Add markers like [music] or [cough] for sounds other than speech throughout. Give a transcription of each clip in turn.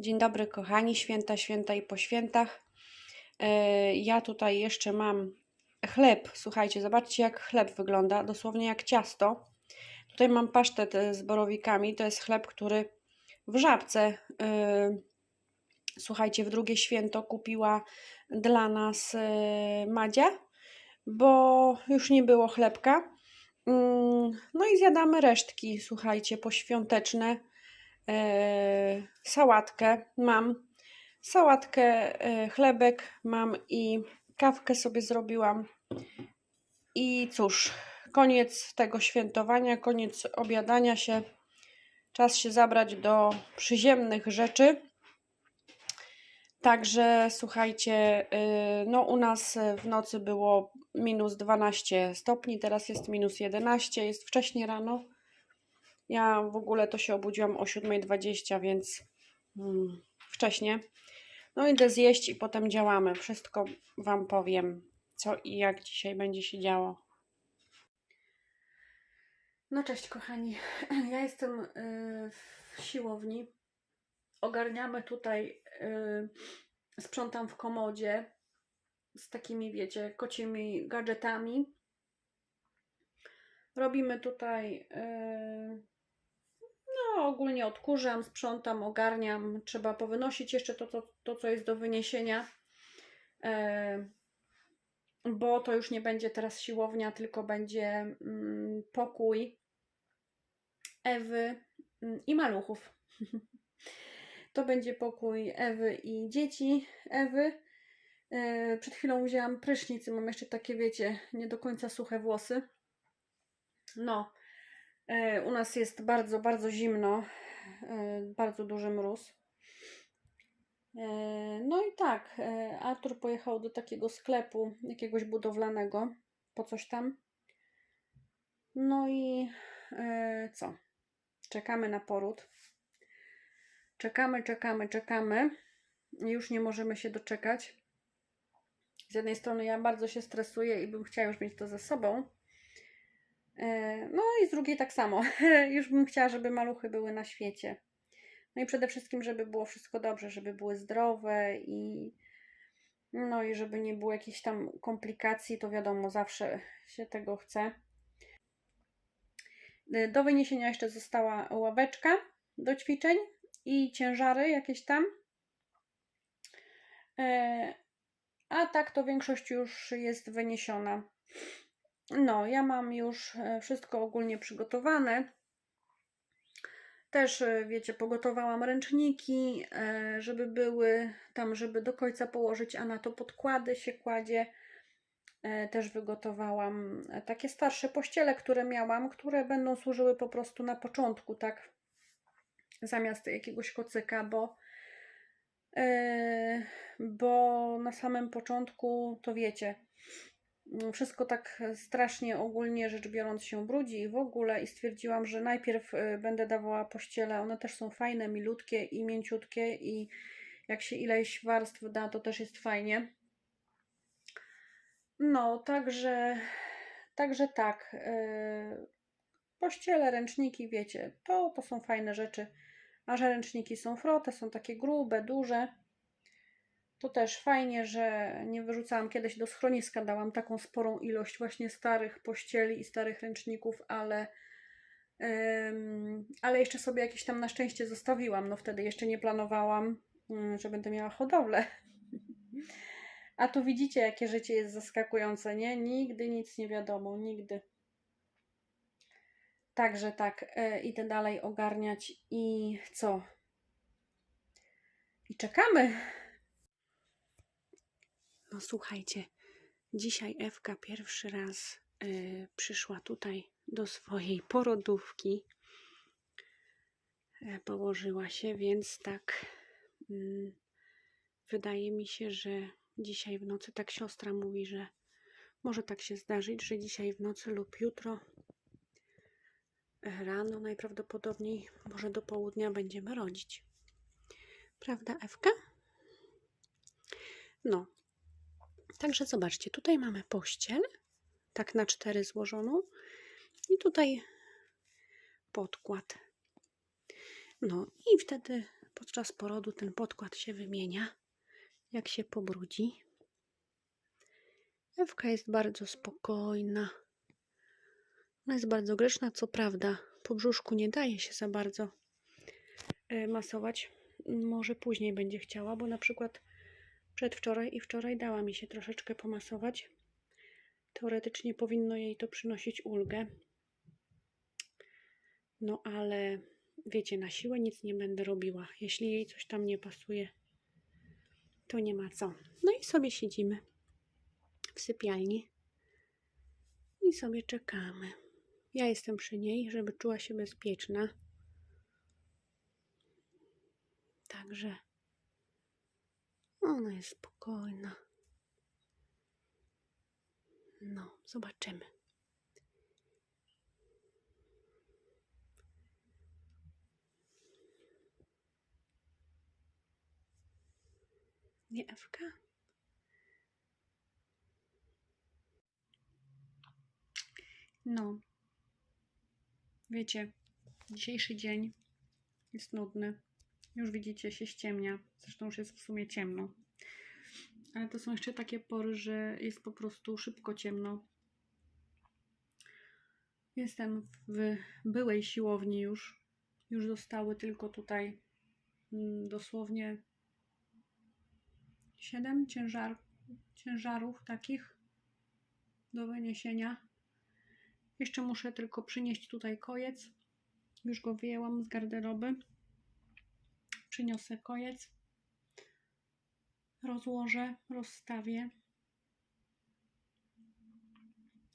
Dzień dobry, kochani, święta, święta i po świętach. E, Ja tutaj jeszcze mam chleb. Słuchajcie, zobaczcie, jak chleb wygląda, dosłownie jak ciasto. Tutaj mam pasztet e, z borowikami. To jest chleb, który w żabce, e, słuchajcie, w drugie święto kupiła dla nas Madzia, bo już nie było chlebka. Mm, No i zjadamy resztki, słuchajcie, poświąteczne sałatkę mam, sałatkę, e, chlebek mam i kawkę sobie zrobiłam. I cóż, koniec tego świętowania, koniec obiadania się. Czas się zabrać do przyziemnych rzeczy. Także słuchajcie, y, no u nas w nocy było minus 12 stopni, teraz jest minus 11, jest wcześnie rano. Ja w ogóle to się obudziłam o 7.20, więc mm, wcześnie. No idę zjeść i potem działamy. Wszystko Wam powiem, co i jak dzisiaj będzie się działo. No cześć kochani, [clears throat] ja jestem y, w siłowni. Ogarniamy tutaj, y, sprzątam w komodzie z takimi, wiecie, kocimi gadżetami. Robimy tutaj y, ogólnie odkurzam, sprzątam, ogarniam. Trzeba powynosić jeszcze to, to, to co jest do wyniesienia, e, bo to już nie będzie teraz siłownia, tylko będzie mm, pokój Ewy mm, i maluchów. [laughs] To będzie pokój Ewy i dzieci Ewy. E, Przed chwilą wzięłam prysznic i mam jeszcze takie, wiecie, nie do końca suche włosy. No, U nas jest bardzo, bardzo zimno, e, bardzo duży mróz. E, No i tak, e, Artur pojechał do takiego sklepu, jakiegoś budowlanego, po coś tam. No i e, co? Czekamy na poród. Czekamy, czekamy, czekamy. Już nie możemy się doczekać. Z jednej strony ja bardzo się stresuję i bym chciała już mieć to ze sobą. E, No i z drugiej tak samo. [laughs] Już bym chciała, żeby maluchy były na świecie. No i przede wszystkim, żeby było wszystko dobrze, żeby były zdrowe i no i żeby nie było jakichś tam komplikacji, to wiadomo, zawsze się tego chce. E, Do wyniesienia jeszcze została ławeczka do ćwiczeń i ciężary jakieś tam. E, A tak to większość już jest wyniesiona. No, ja mam już e, wszystko ogólnie przygotowane. Też, e, wiecie, pogotowałam ręczniki, e, żeby były tam, żeby do końca położyć, a na to podkłady się kładzie. Też wygotowałam takie starsze pościele, które miałam, które będą służyły po prostu na początku, tak, zamiast jakiegoś kocyka, bo bo na samym początku, to wiecie, wszystko tak strasznie ogólnie rzecz biorąc się brudzi i w ogóle i stwierdziłam, że najpierw y, będę dawała pościele, one też są fajne, milutkie i mięciutkie i jak się ileś warstw da, to też jest fajnie. No, także, także tak, y, pościele, ręczniki, wiecie, to, to są fajne rzeczy, a że ręczniki są frote, są takie grube, duże, to też fajnie, że nie wyrzucałam kiedyś do schroniska, dałam taką sporą ilość właśnie starych pościeli i starych ręczników, ale, ale jeszcze sobie jakieś tam na szczęście zostawiłam. No wtedy jeszcze nie planowałam, ym, że będę miała hodowlę. A tu widzicie, jakie życie jest zaskakujące, nie? Nigdy nic nie wiadomo, nigdy. Także tak, e, idę dalej ogarniać i co? I czekamy. No słuchajcie, dzisiaj Ewka pierwszy raz y, przyszła tutaj do swojej porodówki. E, położyła się, więc tak mm, wydaje mi się, że dzisiaj w nocy, tak siostra mówi, że może tak się zdarzyć, że dzisiaj w nocy lub jutro e, rano najprawdopodobniej, może do południa będziemy rodzić. Prawda, Ewka? No, Także zobaczcie, tutaj mamy pościel, tak na cztery złożoną i tutaj podkład. No i wtedy Podczas porodu ten podkład się wymienia, jak się pobrudzi. Ewka jest bardzo spokojna. Ona jest bardzo grzeczna, co prawda. Po brzuszku nie daje się za bardzo e, masować. Może później będzie chciała, bo na przykład przedwczoraj i wczoraj dała mi się troszeczkę pomasować. Teoretycznie powinno jej to przynosić ulgę. No ale wiecie, na siłę nic nie będę robiła. Jeśli jej coś tam nie pasuje, to nie ma co. No i sobie siedzimy w sypialni i sobie czekamy. Ja jestem przy niej, żeby czuła się bezpieczna. Także ona jest spokojna. No, zobaczymy. Nie, Ewka? No. Wiecie, dzisiejszy dzień jest nudny. Już widzicie, się ściemnia. Zresztą już jest w sumie ciemno. Ale to są jeszcze takie pory, że jest po prostu szybko ciemno. Jestem w byłej siłowni już. Już zostały tylko tutaj mm, dosłownie 7 ciężar, ciężarów takich do wyniesienia. Jeszcze muszę tylko przynieść tutaj kojec. Już go wyjęłam z garderoby. Przyniosę kojec. Rozłożę, rozstawię.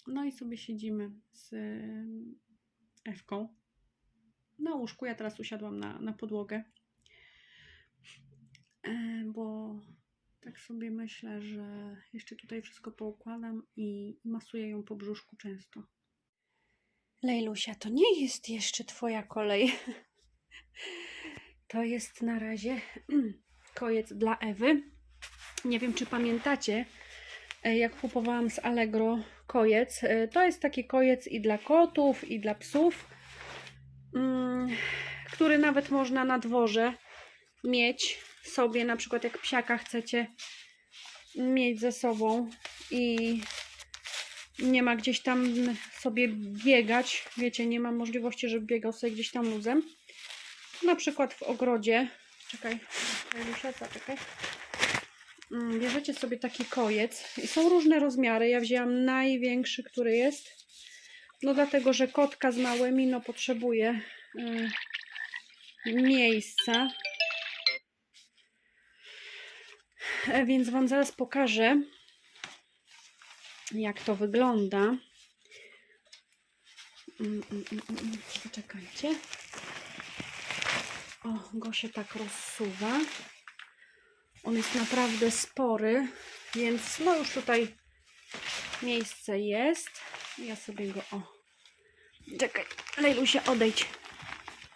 No i sobie siedzimy z Ewką na łóżku. Ja teraz usiadłam na, na podłogę, bo tak sobie myślę, że jeszcze tutaj wszystko poukładam i masuję ją po brzuszku często. Lejlusia, to nie jest jeszcze Twoja kolej. [laughs] To jest na razie [clears throat] kojec dla Ewy. Nie wiem, czy pamiętacie, e, jak kupowałam z Allegro kojec. E, To jest taki kojec i dla kotów, i dla psów, mm, który nawet można na dworze mieć sobie, na przykład jak psiaka chcecie mieć ze sobą i nie ma gdzieś tam sobie biegać, wiecie, nie ma możliwości, żeby biegał sobie gdzieś tam luzem. Na przykład w ogrodzie, czekaj, muszę zaczekaj. Mm, Bierzecie sobie taki kojec i są różne rozmiary. Ja wzięłam największy, który jest. No dlatego, że kotka z małymi no potrzebuje y, miejsca. E, Więc Wam zaraz pokażę, jak to wygląda. Mm, mm. Poczekajcie. O, go się tak rozsuwa. On jest naprawdę spory, więc no już tutaj miejsce jest. Ja sobie go o. Czekaj, Lejlusia, odejdź.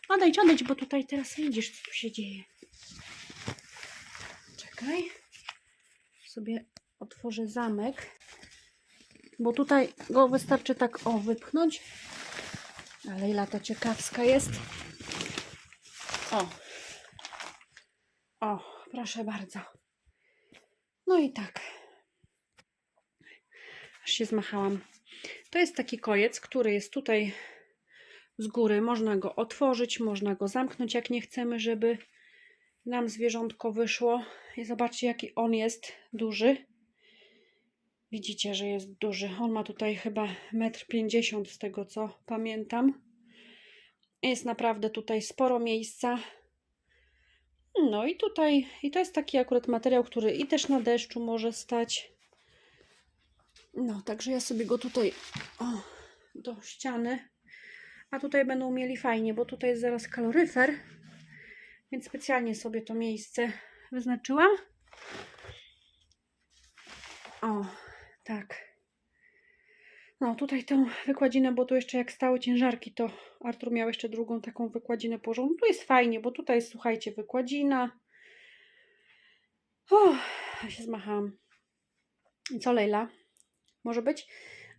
Odejdź, odejdź, bo tutaj teraz widzisz, co tu się dzieje. Czekaj. Sobie otworzę zamek. Bo tutaj go wystarczy tak o wypchnąć. A Lejla to ciekawska jest. O. O, proszę bardzo. No i tak. Aż się zmachałam. To jest taki kojec, który jest tutaj z góry. Można go otworzyć, można go zamknąć, jak nie chcemy, żeby nam zwierzątko wyszło. I zobaczcie, jaki on jest duży. Widzicie, że jest duży. On ma tutaj chyba 1,50 m z tego, co pamiętam. Jest naprawdę tutaj sporo miejsca. No i tutaj, i to jest taki akurat materiał, który i też na deszczu może stać. No, także ja sobie go tutaj o, do ściany. A tutaj będą mieli fajnie, bo tutaj jest zaraz kaloryfer. Więc specjalnie sobie to miejsce wyznaczyłam. O, tak. No, tutaj tą wykładzinę, bo tu jeszcze jak stały ciężarki, to Artur miał jeszcze drugą taką wykładzinę położoną. Tu jest fajnie, bo tutaj jest, słuchajcie, wykładzina. O, się zmachałam. I co, Lejla? Może być?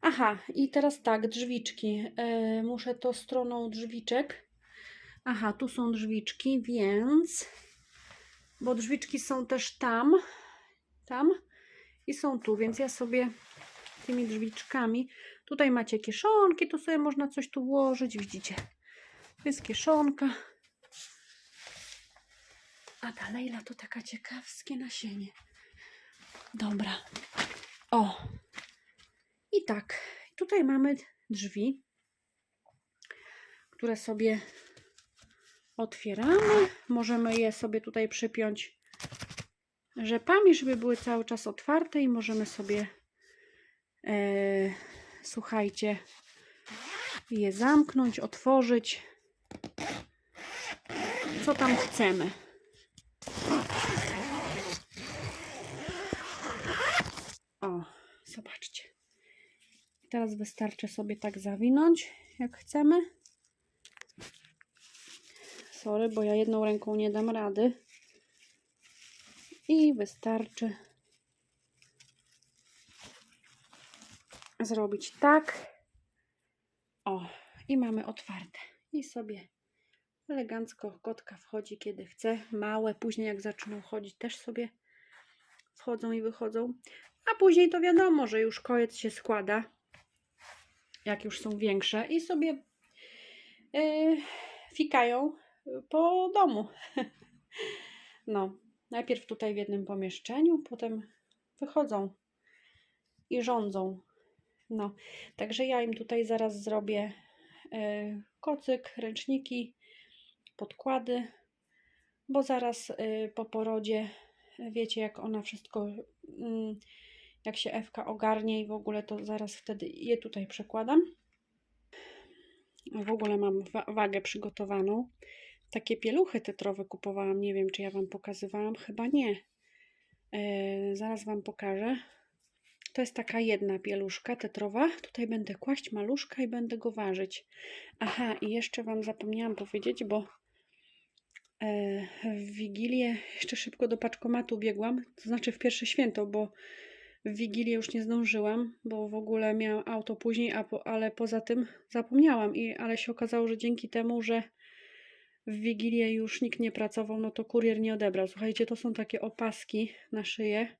Aha, i teraz tak, drzwiczki. E, muszę to stroną drzwiczek. Aha, tu są drzwiczki, więc bo drzwiczki są też tam, tam i są tu, więc ja sobie tymi drzwiczkami, tutaj macie kieszonki, to sobie można coś tu włożyć, widzicie, tu jest kieszonka, a ta Lejla to taka ciekawskie nasienie. Dobra, o, i tak, tutaj mamy drzwi, które sobie otwieramy. Możemy je sobie tutaj przypiąć rzepami, żeby były cały czas otwarte i możemy sobie słuchajcie je zamknąć, otworzyć co tam chcemy. O, zobaczcie. Teraz wystarczy sobie tak zawinąć, jak chcemy. Sorry, bo ja jedną ręką nie dam rady. I wystarczy zrobić tak. O, i mamy otwarte. I sobie elegancko kotka wchodzi kiedy chce. Małe, później jak zaczną chodzić też sobie wchodzą i wychodzą. A później to wiadomo, że już kojec się składa, jak już są większe i sobie yy, fikają po domu. [laughs] No, najpierw tutaj w jednym pomieszczeniu, potem wychodzą i rządzą. No, także ja im tutaj zaraz zrobię yy, kocyk, ręczniki, podkłady, bo zaraz yy, po porodzie wiecie, jak ona wszystko, mm, jak się Ewka ogarnie i w ogóle, to zaraz wtedy je tutaj przekładam. W ogóle mam wa wagę przygotowaną. Takie pieluchy tetrowe kupowałam. Nie wiem, czy ja Wam pokazywałam. Chyba nie. Yy, zaraz Wam pokażę. To jest taka jedna pieluszka tetrowa. Tutaj będę kłaść maluszka i będę go ważyć. Aha, i jeszcze Wam zapomniałam powiedzieć, bo yy, w Wigilię jeszcze szybko do paczkomatu biegłam. To znaczy w pierwsze święto, bo w Wigilię już nie zdążyłam, bo w ogóle miałam auto później, a po, ale poza tym zapomniałam. I, ale się okazało, że dzięki temu, że w Wigilię już nikt nie pracował, no to kurier nie odebrał. Słuchajcie, to są takie opaski na szyję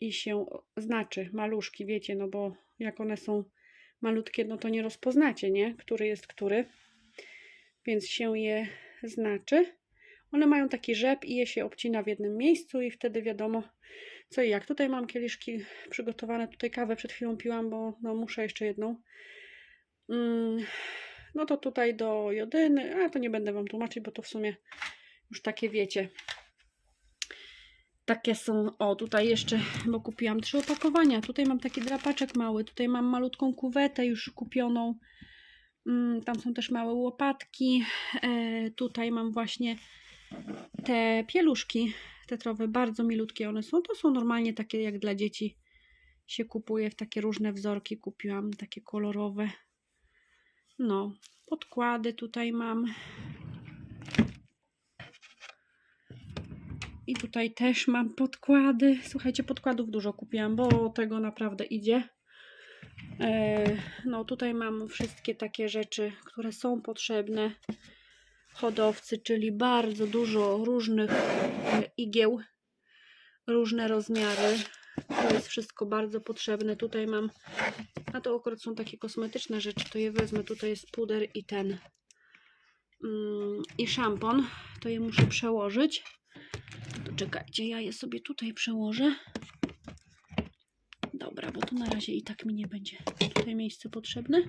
i się znaczy, maluszki, wiecie, no bo jak one są malutkie, no to nie rozpoznacie, nie? Który jest który. Więc się je znaczy. One mają taki rzep i je się obcina w jednym miejscu i wtedy wiadomo co i jak. Tutaj mam kieliszki przygotowane, tutaj kawę przed chwilą piłam, bo no, muszę jeszcze jedną. Mm, no to tutaj do jodyny, a to nie będę Wam tłumaczyć, bo to w sumie już takie wiecie. Takie są, o tutaj jeszcze, bo kupiłam trzy opakowania. Tutaj mam taki drapaczek mały, tutaj mam malutką kuwetę już kupioną. Mm, tam są też małe łopatki. E, tutaj mam właśnie te pieluszki tetrowe, bardzo milutkie one są. To są normalnie takie jak dla dzieci się kupuje, w takie różne wzorki kupiłam, takie kolorowe. No, podkłady tutaj mam. I tutaj też mam podkłady. Słuchajcie, podkładów dużo kupiłam, bo tego naprawdę idzie. E, no, tutaj mam wszystkie takie rzeczy, które są potrzebne hodowcy, czyli bardzo dużo różnych e, igieł, różne rozmiary. To jest wszystko bardzo potrzebne. Tutaj mam, a to akurat są takie kosmetyczne rzeczy, to je wezmę. Tutaj jest puder i ten mm, i szampon. To je muszę przełożyć. Czekajcie, ja je sobie tutaj przełożę. Dobra, bo to na razie i tak mi nie będzie tutaj miejsce potrzebne.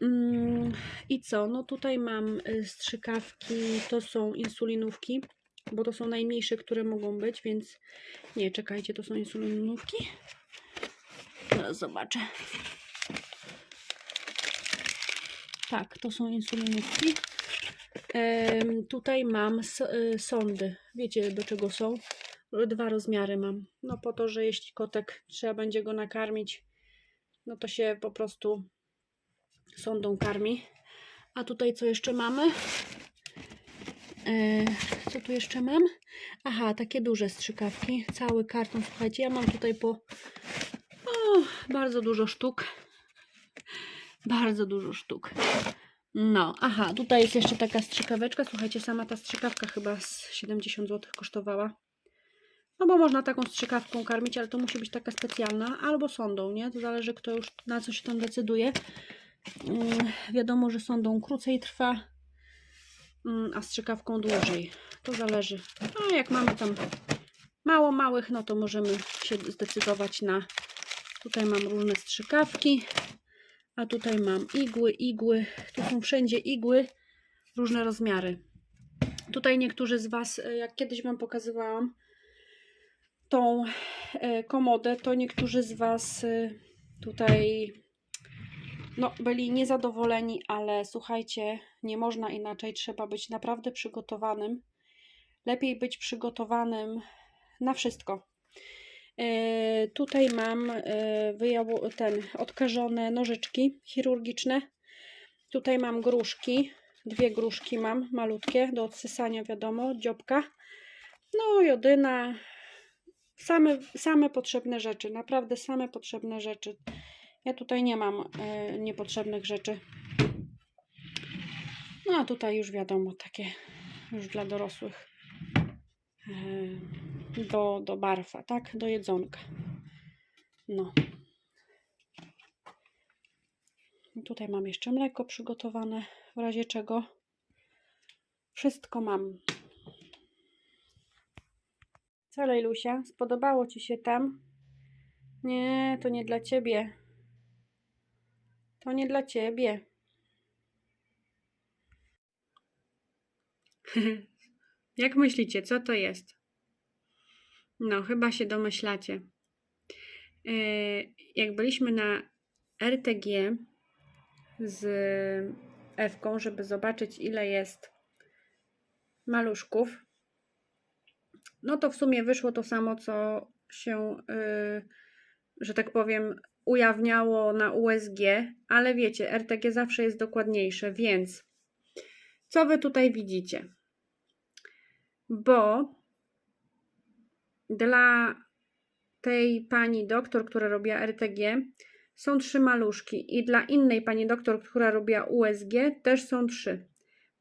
Mm, I co? No tutaj mam y, strzykawki, to są insulinówki, bo to są najmniejsze, które mogą być, więc nie, czekajcie, to są insulinówki. Teraz zobaczę. Tak, to są insulinówki. Tutaj mam s- y, sondy. Wiecie do czego są? Dwa rozmiary mam. No po to, że jeśli kotek trzeba będzie go nakarmić, no to się po prostu sondą karmi. A tutaj co jeszcze mamy? E, co tu jeszcze mam? Aha, takie duże strzykawki. Cały karton. Słuchajcie, ja mam tutaj po o, bardzo dużo sztuk. Bardzo dużo sztuk. No, aha, tutaj jest jeszcze taka strzykaweczka. Słuchajcie, sama ta strzykawka chyba z 70 zł kosztowała. No bo można taką strzykawką karmić, ale to musi być taka specjalna, albo sondą, nie? To zależy kto już na co się tam decyduje. Mm, wiadomo, że sondą krócej trwa, mm, a strzykawką dłużej. To zależy. A jak mamy tam mało małych, no to możemy się zdecydować na... Tutaj mam różne strzykawki, a tutaj mam igły, igły. Tu są wszędzie igły, różne rozmiary. Tutaj niektórzy z Was, e, jak kiedyś Wam pokazywałam tą e, komodę, to niektórzy z Was e, tutaj no, byli niezadowoleni, ale słuchajcie, nie można inaczej, trzeba być naprawdę przygotowanym. Lepiej być przygotowanym na wszystko. E, tutaj mam e, ten odkażone nożyczki chirurgiczne. Tutaj mam gruszki. Dwie gruszki mam, malutkie, do odsysania, wiadomo, dziobka. No, jodyna. Same, same potrzebne rzeczy, naprawdę same potrzebne rzeczy. Ja tutaj nie mam e, niepotrzebnych rzeczy. No, a tutaj już wiadomo, takie już dla dorosłych. E, do, do barfa, tak? Do jedzonka. No. Tutaj mam jeszcze mleko przygotowane, w razie czego. Wszystko mam. Co, Lejlusia? Spodobało Ci się tam? Nie, to nie dla Ciebie. To nie dla Ciebie. [laughs] Jak myślicie, co to jest? No, chyba się domyślacie. Yy, Jak byliśmy na RTG z Ewką, żeby zobaczyć, ile jest maluszków, no to w sumie wyszło to samo, co się, yy, że tak powiem, ujawniało na USG, ale wiecie, RTG zawsze jest dokładniejsze, więc co wy tutaj widzicie? Bo dla tej pani doktor, która robiła RTG, są trzy maluszki i dla innej pani doktor, która robiła USG, też są trzy.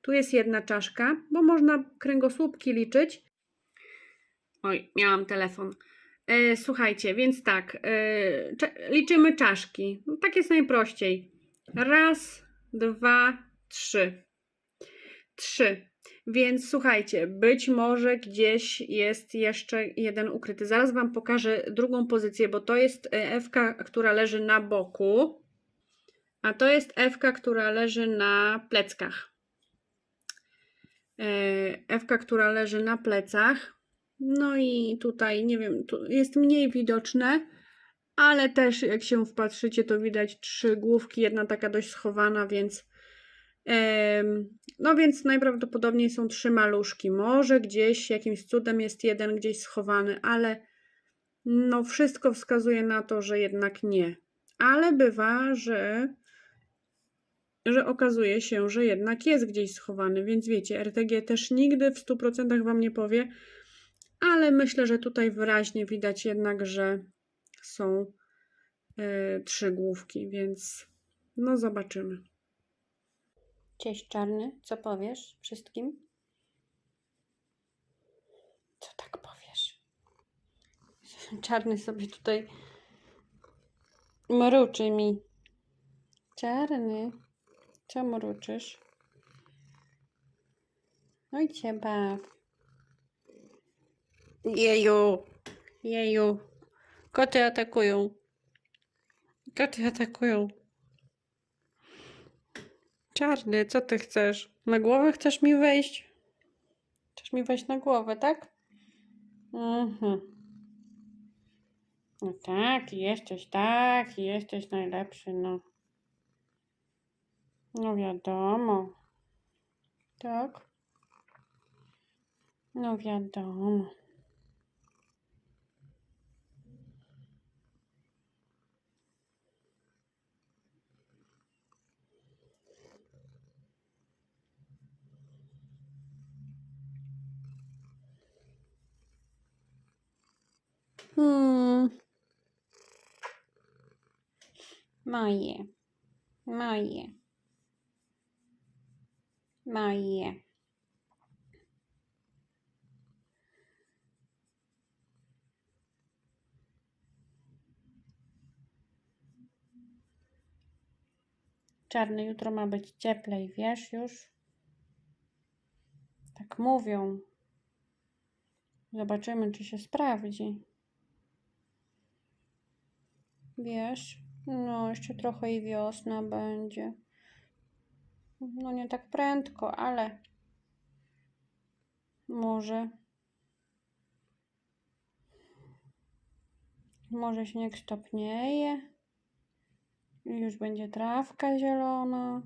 Tu jest jedna czaszka, bo można kręgosłupki liczyć. Oj, miałam telefon. E, słuchajcie, więc tak, e, liczymy czaszki. No, tak jest najprościej. Raz, dwa, trzy. Trzy. Więc słuchajcie, być może gdzieś jest jeszcze jeden ukryty. Zaraz Wam pokażę drugą pozycję, bo to jest e, Ewka, która leży na boku, a to jest Ewka, która leży na pleckach. E, Ewka, która leży na plecach. No i tutaj, nie wiem, tu jest mniej widoczne, ale też jak się wpatrzycie, to widać trzy główki, jedna taka dość schowana, więc No więc najprawdopodobniej są trzy maluszki. Może gdzieś jakimś cudem jest jeden gdzieś schowany, ale no wszystko wskazuje na to, że jednak nie. Ale bywa, że, że okazuje się, że jednak jest gdzieś schowany, więc wiecie, RTG też nigdy w 100% Wam nie powie, ale myślę, że tutaj wyraźnie widać jednak, że są e, trzy główki, więc no zobaczymy. Cześć czarny, co powiesz wszystkim? Co tak powiesz? [laughs] Czarny sobie tutaj mruczy mi. Czarny, co mruczysz? Oj cię baw. Jeju, jeju. Koty atakują. Koty atakują. Czarny, co ty chcesz? Na głowę chcesz mi wejść? Chcesz mi wejść na głowę, tak? Mhm. No tak, jesteś, tak, jesteś najlepszy, no. No wiadomo. Tak? No wiadomo. Hmm. Moje. Moje. No i je. Czarny, jutro ma być cieplej, wiesz już? Tak mówią. Zobaczymy, czy się sprawdzi. Wiesz? No, jeszcze trochę i wiosna będzie. No, nie tak prędko, ale może. Może śnieg stopnieje. Już będzie trawka zielona.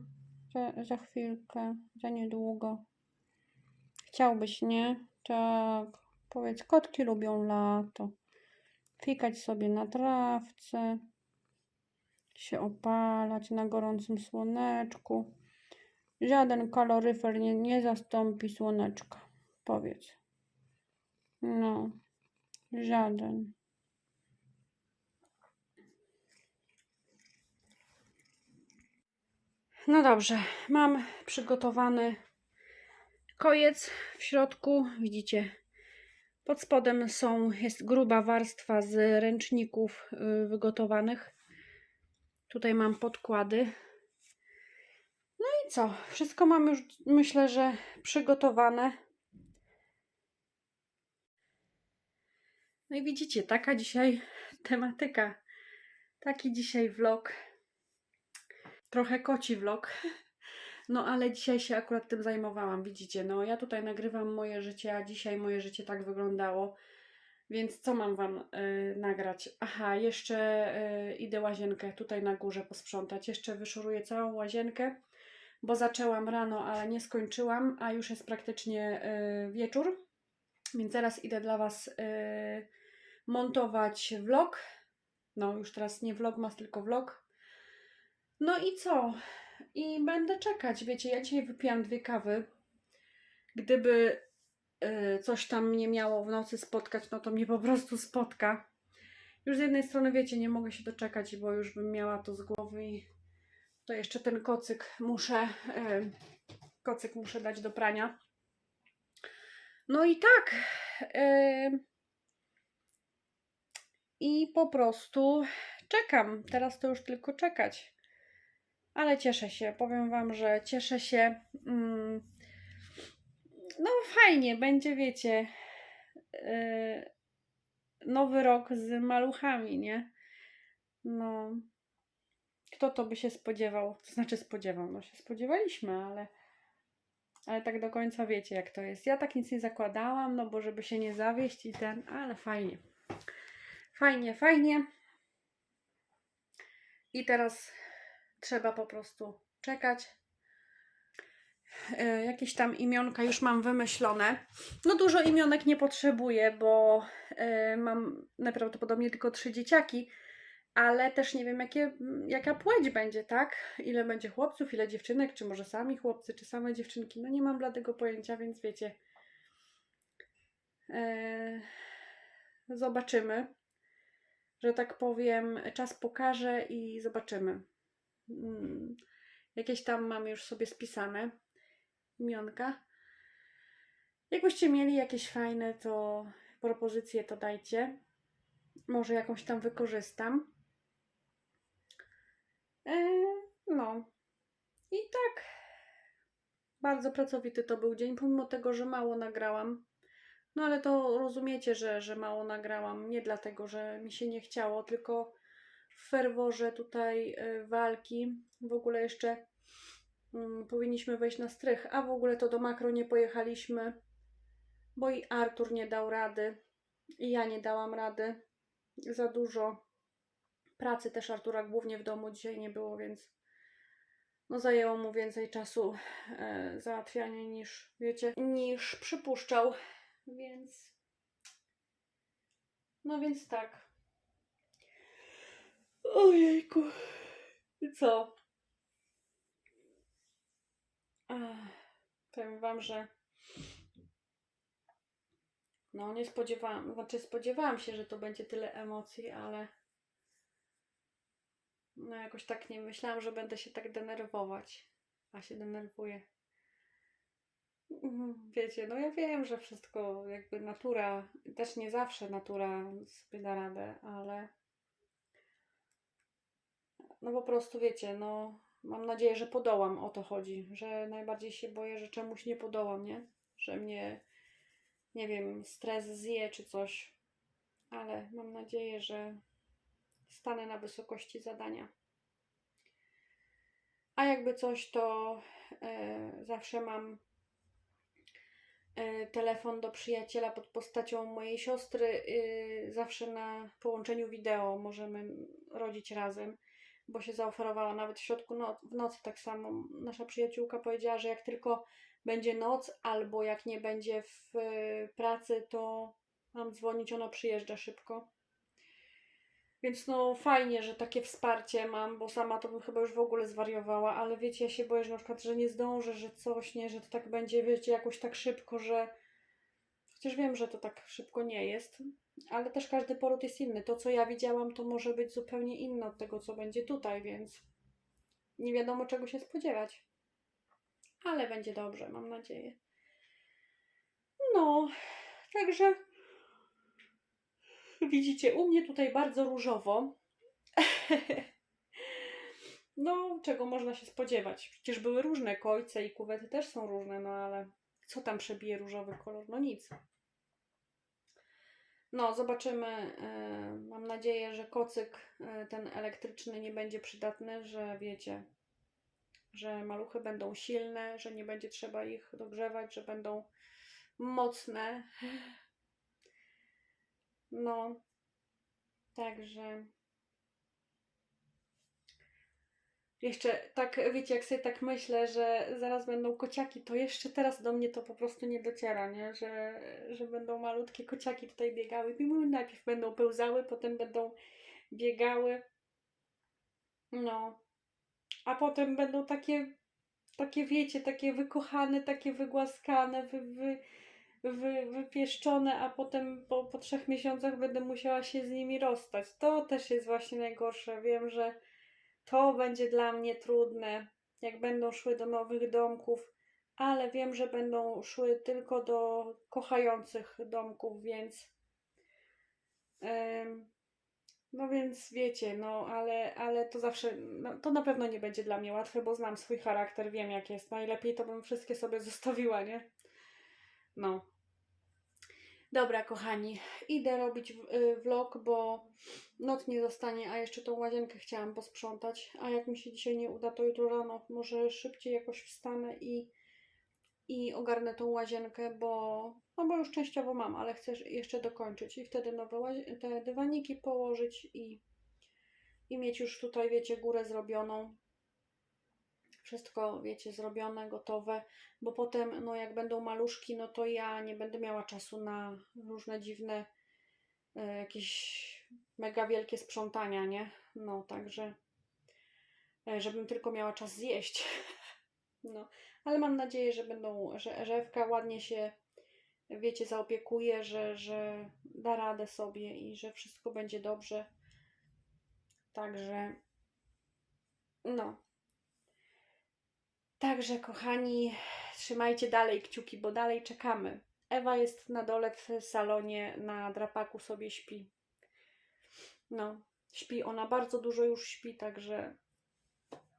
Za, za chwilkę, za niedługo. Chciałbyś, nie? Tak. Powiedz, kotki lubią lato. Fikać sobie na trawce. Się opalać na gorącym słoneczku. Żaden kaloryfer nie, nie zastąpi słoneczka. Powiedz. No. Żaden. No dobrze, mam przygotowany kojec w środku. Widzicie, pod spodem są, jest gruba warstwa z ręczników y, wygotowanych. Tutaj mam podkłady. No i co? Wszystko mam już, myślę, że przygotowane. No i widzicie, taka dzisiaj tematyka. Taki dzisiaj vlog trochę koci vlog. [laughs] No ale dzisiaj się akurat tym zajmowałam, widzicie, no ja tutaj nagrywam moje życie, a dzisiaj moje życie tak wyglądało. Więc co mam Wam y, nagrać? Aha, jeszcze y, idę łazienkę tutaj na górze posprzątać. Jeszcze wyszoruję całą łazienkę, bo zaczęłam rano, ale nie skończyłam, a już jest praktycznie y, wieczór. Więc teraz idę dla Was y, montować vlog. No już teraz nie vlogmas, tylko vlog. No i co? I będę czekać. Wiecie, ja dzisiaj wypiłam dwie kawy. Gdyby y, coś tam mnie miało w nocy spotkać, no to mnie po prostu spotka. Już z jednej strony, wiecie, nie mogę się doczekać, bo już bym miała to z głowy i to jeszcze ten kocyk muszę, y, kocyk muszę dać do prania. No i tak. Y, I po prostu czekam. Teraz to już tylko czekać. Ale cieszę się, powiem Wam, że cieszę się. Mm, no fajnie, będzie, wiecie, yy, nowy rok z maluchami, nie? No, kto to by się spodziewał? To znaczy spodziewał, no się spodziewaliśmy, ale, ale tak do końca wiecie, jak to jest. Ja tak nic nie zakładałam, no bo żeby się nie zawieść i ten, ale fajnie. Fajnie, fajnie. I teraz trzeba po prostu czekać. E, Jakieś tam imionka już mam wymyślone. No dużo imionek nie potrzebuję, bo e, mam najprawdopodobniej tylko trzy dzieciaki, ale też nie wiem jakie, jaka płeć będzie, tak? Ile będzie chłopców, ile dziewczynek, czy może sami chłopcy, czy same dziewczynki. No nie mam bladego pojęcia, więc wiecie. E, zobaczymy, że tak powiem. Czas pokaże i zobaczymy. Mm, Jakieś tam mam już sobie spisane imionka. Jakbyście mieli jakieś fajne to propozycje, to dajcie. Może jakąś tam wykorzystam. E, no. I tak. Bardzo pracowity to był dzień, pomimo tego, że mało nagrałam. No ale to rozumiecie, że, że mało nagrałam. Nie dlatego, że mi się nie chciało, tylko w ferworze tutaj y, walki. W ogóle jeszcze mm, powinniśmy wejść na strych, a w ogóle to do makro nie pojechaliśmy, bo i Artur nie dał rady, i ja nie dałam rady. Za dużo pracy też Artura głównie w domu dzisiaj nie było, więc no zajęło mu więcej czasu e, załatwiania niż, wiecie, niż przypuszczał, więc no więc tak. Ojejku. Co? Ach, powiem wam, że no nie spodziewałam, znaczy spodziewałam się, że to będzie tyle emocji, ale no jakoś tak nie myślałam, że będę się tak denerwować, a się denerwuję. Mhm, Wiecie, no ja wiem, że wszystko jakby natura, też nie zawsze natura sobie da radę, ale no po prostu wiecie, no mam nadzieję, że podołam, o to chodzi, że najbardziej się boję, że czemuś nie podołam, nie? Że mnie, nie wiem, stres zje czy coś, ale mam nadzieję, że stanę na wysokości zadania. A jakby coś, to e, zawsze mam e, telefon do przyjaciela pod postacią mojej siostry. y, zawsze na połączeniu wideo możemy rodzić razem, bo się zaoferowała nawet w środku no, w nocy tak samo. Nasza przyjaciółka powiedziała, że jak tylko będzie noc albo jak nie będzie w y, pracy, to mam dzwonić, ona przyjeżdża szybko. Więc no fajnie, że takie wsparcie mam, bo sama to bym chyba już w ogóle zwariowała, ale wiecie, ja się boję, że na przykład, że nie zdążę, że coś, nie, że to tak będzie, wiecie, jakoś tak szybko, że chociaż wiem, że to tak szybko nie jest, ale też każdy poród jest inny. To, co ja widziałam, to może być zupełnie inne od tego, co będzie tutaj, więc nie wiadomo, czego się spodziewać. Ale będzie dobrze, mam nadzieję. No, także Widzicie, u mnie tutaj bardzo różowo. [laughs] No, czego można się spodziewać? Przecież były różne kojce i kuwety też są różne, no ale co tam przebije różowy kolor? No nic. No, zobaczymy. e, Mam nadzieję, że kocyk e, ten elektryczny nie będzie przydatny, że wiecie, że maluchy będą silne, że nie będzie trzeba ich dogrzewać, że będą mocne. No, także. Jeszcze tak, wiecie, jak sobie tak myślę, że zaraz będą kociaki, to jeszcze teraz do mnie to po prostu nie dociera, nie? Że, że będą malutkie kociaki tutaj biegały. Najpierw będą pełzały, potem będą biegały. No. A potem będą takie, takie wiecie, takie wykochane, takie wygłaskane, wy, wy, wy, wypieszczone, a potem po, po trzech miesiącach będę musiała się z nimi rozstać. To też jest właśnie najgorsze. Wiem, że to będzie dla mnie trudne, jak będą szły do nowych domków, ale wiem, że będą szły tylko do kochających domków, więc. no więc wiecie, no ale, ale to zawsze, no, to na pewno nie będzie dla mnie łatwe, bo znam swój charakter, wiem jak jest. Najlepiej to bym wszystkie sobie [laughs] zostawiła, nie? No. Dobra, kochani, idę robić y, vlog, bo noc nie zostanie, a jeszcze tą łazienkę chciałam posprzątać. A jak mi się dzisiaj nie uda, to jutro rano może szybciej jakoś wstanę i, i ogarnę tą łazienkę, bo, no bo już częściowo mam, ale chcę jeszcze dokończyć i wtedy nowe te dywaniki położyć i, i mieć już tutaj, wiecie, górę zrobioną. Wszystko, wiecie, zrobione, gotowe, bo potem, no jak będą maluszki, no to ja nie będę miała czasu na różne dziwne, e, jakieś mega wielkie sprzątania, nie? No, także, e, żebym tylko miała czas zjeść. [laughs] No, ale mam nadzieję, że będą, że, że Ewka ładnie się, wiecie, zaopiekuje, że, że da radę sobie i że wszystko będzie dobrze. Także, no. Także, kochani, trzymajcie dalej kciuki, bo dalej czekamy. Ewa jest na dole w salonie, na drapaku sobie śpi. No, śpi. Ona bardzo dużo już śpi, także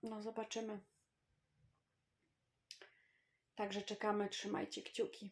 no zobaczymy. Także czekamy, trzymajcie kciuki.